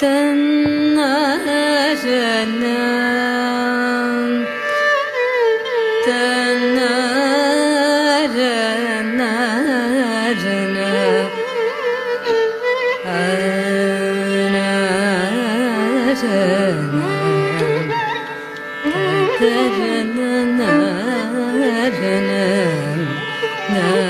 na na na na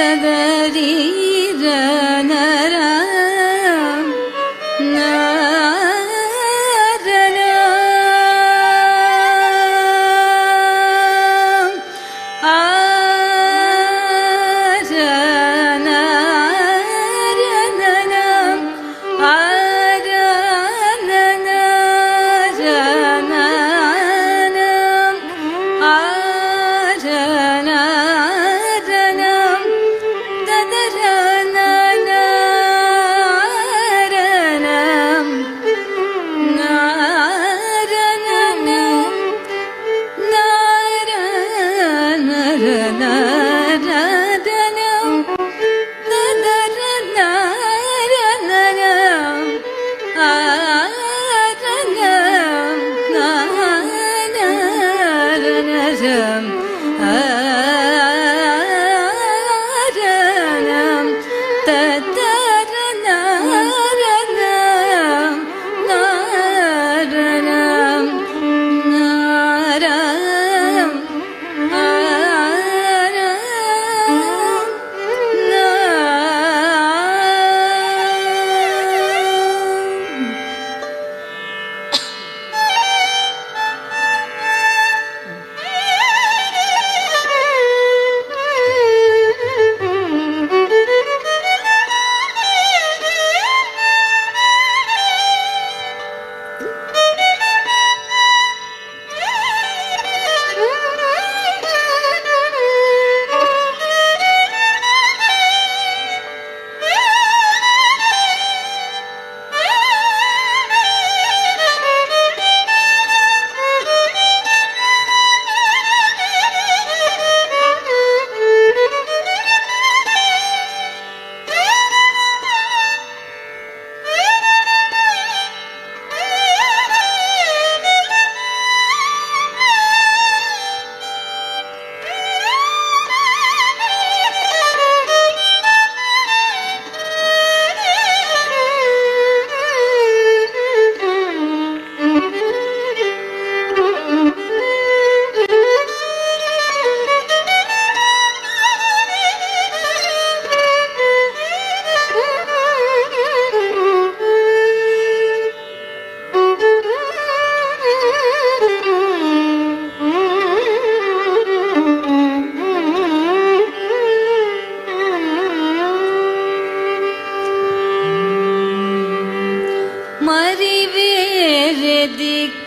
تبريدا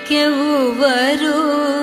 कि वरु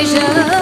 Asia.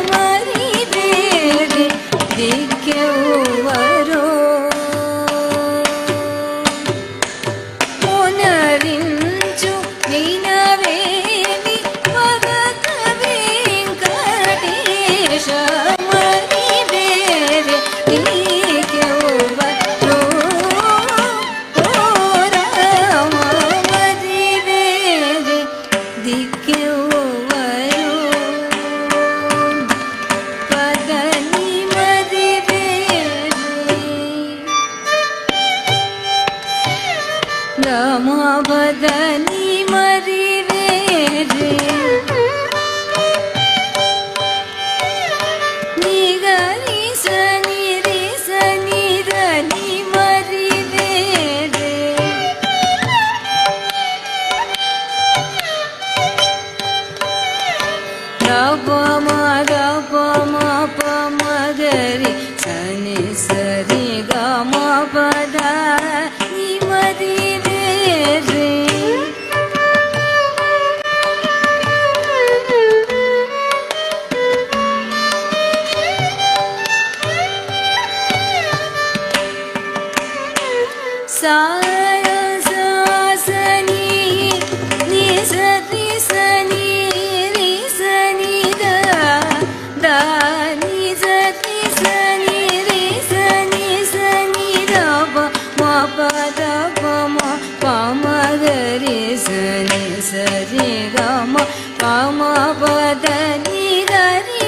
പമപദ നിധ രി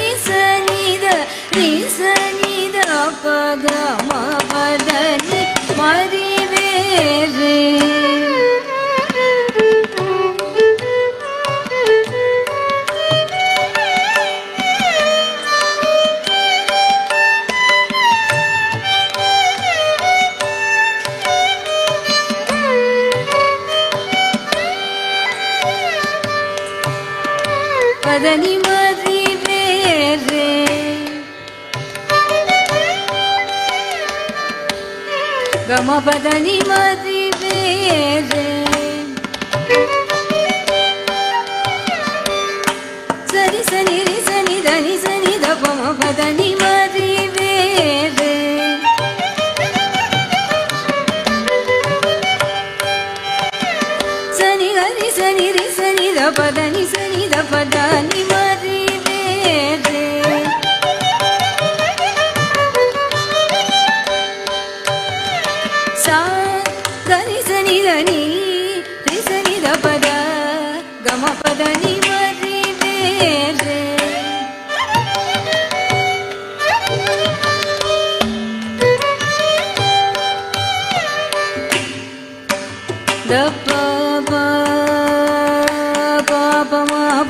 നിധ രി നിധ പദ ಪದನಿ ಮದಿವೆ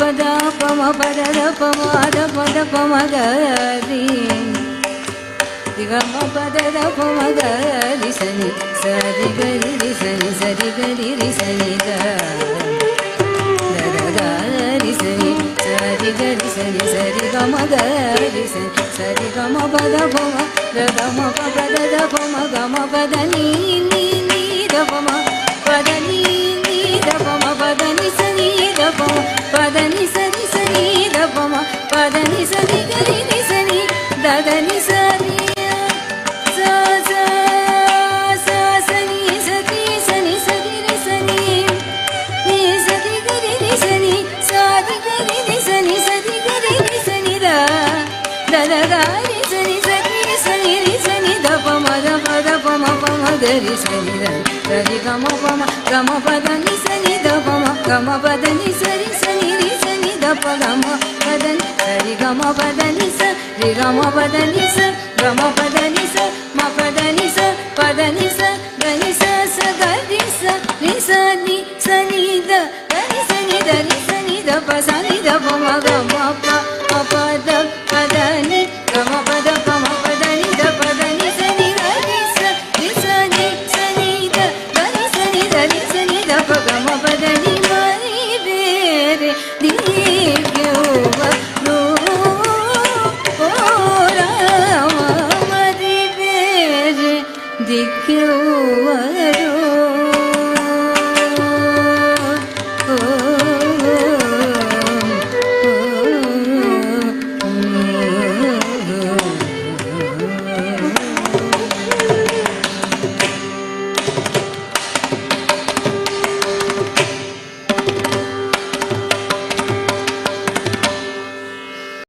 పద పమ పద పమాద పద పమగరి దిగమ పద పమగరి సని సరి గరి రి సని సరి గరి రి సని గరి సని సరి గరి సని సరి గమ గరి సని సరి గమ పద పమ గమ పద ద పమ గమ పద నీ దద గరి సని సరి రి సని రి సని ద పమ ద పద పమ పమ గరి సని ద సరి గమ పమ గమ పద ని సని ద పమ గమ పద ని సరి సని రి సని ద ప గమ పద ని సరి గమ పద ని స రి గమ పద ని స గమ పద ని స మ పద ని స పద ని స గ ని స స గ రి స రి స ని స ని ద గ ని స ని ద రి స ని ద ప స ని ద ప మ గ വിളിക്കുവരും